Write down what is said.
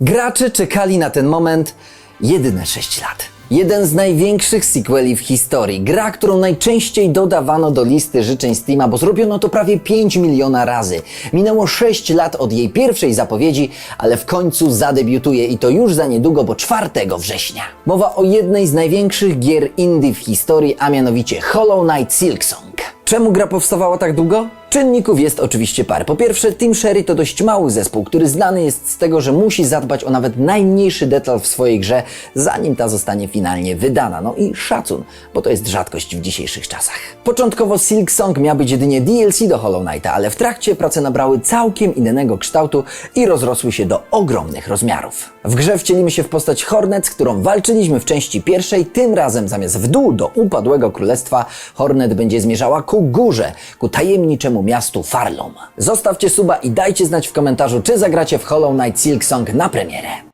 Gracze czekali na ten moment jedyne 6 lat. Jeden z największych sequeli w historii. Gra, którą najczęściej dodawano do listy życzeń Steama, bo zrobiono to prawie 5 miliona razy. Minęło 6 lat od jej pierwszej zapowiedzi, ale w końcu zadebiutuje i to już za niedługo, bo 4 września. Mowa o jednej z największych gier indie w historii, a mianowicie Hollow Knight Silksong. Czemu gra powstawała tak długo? Czynników jest oczywiście parę. Po pierwsze, Team Sherry to dość mały zespół, który znany jest z tego, że musi zadbać o nawet najmniejszy detal w swojej grze, zanim ta zostanie finalnie wydana. No i szacun, bo to jest rzadkość w dzisiejszych czasach. Początkowo Silk Song miał być jedynie DLC do Hollow Knighta, ale w trakcie prace nabrały całkiem innego kształtu i rozrosły się do ogromnych rozmiarów. W grze wcielimy się w postać Hornet, z którą walczyliśmy w części pierwszej, tym razem zamiast w dół do upadłego królestwa, Hornet będzie zmierzała ku górze, ku tajemniczemu miastu Farlom. Zostawcie suba i dajcie znać w komentarzu, czy zagracie w Hollow Knight Silk Song na premierę.